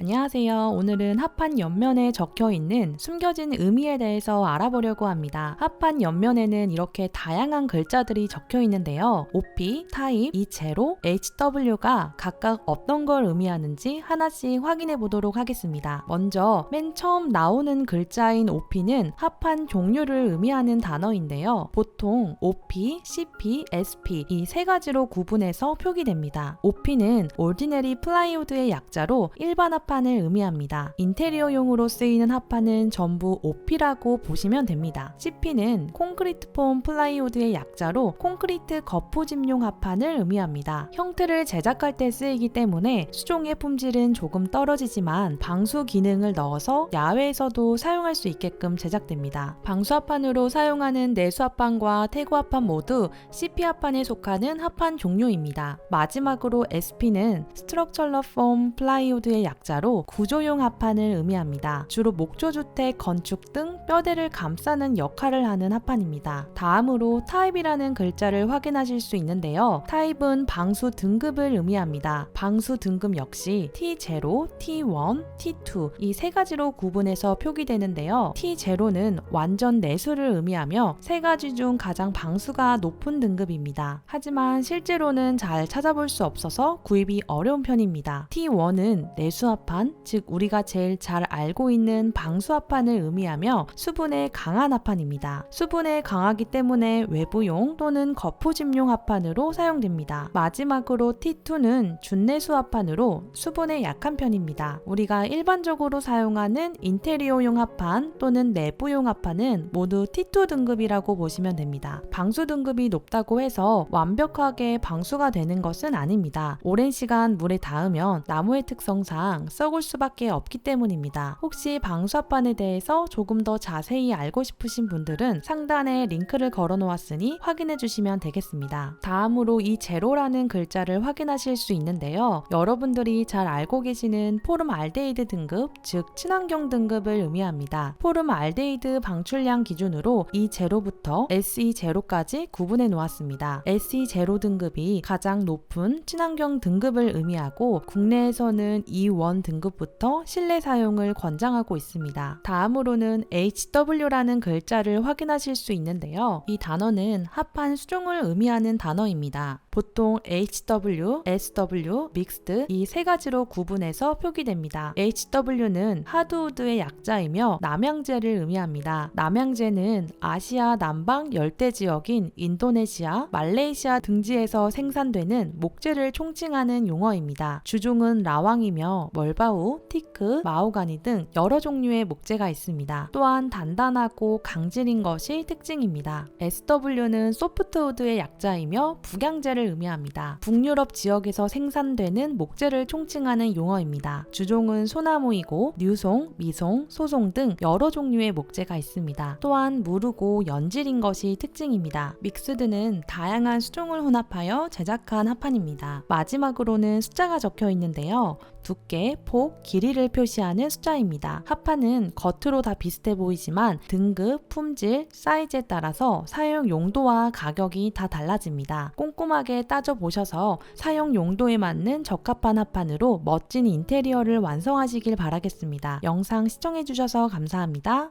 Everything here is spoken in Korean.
안녕하세요. 오늘은 합판 옆면에 적혀 있는 숨겨진 의미에 대해서 알아보려고 합니다. 합판 옆면에는 이렇게 다양한 글자들이 적혀 있는데요. OP, 타입, 이 제로, HW가 각각 어떤 걸 의미하는지 하나씩 확인해 보도록 하겠습니다. 먼저 맨 처음 나오는 글자인 OP는 합판 종류를 의미하는 단어인데요. 보통 OP, CP, SP 이 세 가지로 구분해서 표기됩니다. OP는 Ordinary Plywood의 약자로 일반 합 판을 의미합니다. 인테리어용으로 쓰이는 합판은 전부 OP라고 보시면 됩니다. CP는 콘크리트 폼 플라이우드의 약자로 콘크리트 거푸집용 합판을 의미합니다. 형태를 제작할 때 쓰이기 때문에 수종의 품질은 조금 떨어지지만 방수 기능을 넣어서 야외에서도 사용할 수 있게끔 제작됩니다. 방수 합판으로 사용하는 내수 합판과 태구 합판 모두 CP 합판에 속하는 합판 종류입니다. 마지막으로 SP는 스트럭처러 폼 플라이우드의 약자 로 구조용 합판을 의미합니다. 주로 목조 주택, 건축 등 뼈대를 감싸는 역할을 하는 합판입니다. 다음으로 타입이라는 글자를 확인하실 수 있는데요. 타입은 방수 등급을 의미합니다. 방수 등급 역시 T0, T1, T2 이 세 가지로 구분해서 표기되는데요. T0는 완전 내수를 의미하며 세 가지 중 가장 방수가 높은 등급입니다. 하지만 실제로는 잘 찾아볼 수 없어서 구입이 어려운 편입니다. T1은 내수 합판, 즉 우리가 제일 잘 알고 있는 방수합판을 의미하며 수분에 강한 합판입니다. 수분에 강하기 때문에 외부용 또는 거푸집용 합판으로 사용됩니다. 마지막으로 T2는 준내수 합판으로 수분에 약한 편입니다. 우리가 일반적으로 사용하는 인테리어용 합판 또는 내부용 합판은 모두 T2 등급이라고 보시면 됩니다. 방수 등급이 높다고 해서 완벽하게 방수가 되는 것은 아닙니다. 오랜 시간 물에 닿으면 나무의 특성상 썩을 수밖에 없기 때문입니다. 혹시 방수합판에 대해서 조금 더 자세히 알고 싶으신 분들은 상단에 링크를 걸어 놓았으니 확인해 주시면 되겠습니다. 다음으로 이 제로라는 글자를 확인하실 수 있는데요. 여러분들이 잘 알고 계시는 포름 알데히드 등급, 즉 친환경 등급을 의미합니다. 포름 알데히드 방출량 기준으로 이 제로부터 SE 제로까지 구분해 놓았습니다. SE 제로 등급이 가장 높은 친환경 등급을 의미하고 국내에서는 E1 등급부터 실내 사용을 권장하고 있습니다. 다음으로는 HW라는 글자를 확인하실 수 있는데요. 이 단어는 합판 수종을 의미하는 단어입니다. 보통 HW, SW, 믹스드 이세 가지로 구분해서 표기됩니다. HW는 하드우드의 약자이며 남양제를 의미합니다. 남양제는 아시아 남방 열대 지역인 인도네시아, 말레이시아 등지에서 생산되는 목재를 총칭하는 용어입니다. 주종은 라왕이며 멀 바우, 티크, 마오가니 등 여러 종류의 목재가 있습니다. 또한 단단하고 강질인 것이 특징입니다. SW는 소프트우드의 약자이며 북양제를 의미합니다. 북유럽 지역에서 생산되는 목재를 총칭하는 용어입니다. 주종은 소나무이고 뉴송, 미송, 소송 등 여러 종류의 목재가 있습니다. 또한 무르고 연질인 것이 특징입니다. 믹스드는 다양한 수종을 혼합하여 제작한 합판입니다. 마지막으로는 숫자가 적혀 있는데요. 두께, 폭, 길이를 표시하는 숫자입니다. 합판은 겉으로 다 비슷해 보이지만 등급, 품질, 사이즈에 따라서 사용 용도와 가격이 다 달라집니다. 꼼꼼하게 따져보셔서 사용 용도에 맞는 적합한 합판으로 멋진 인테리어를 완성하시길 바라겠습니다. 영상 시청해주셔서 감사합니다.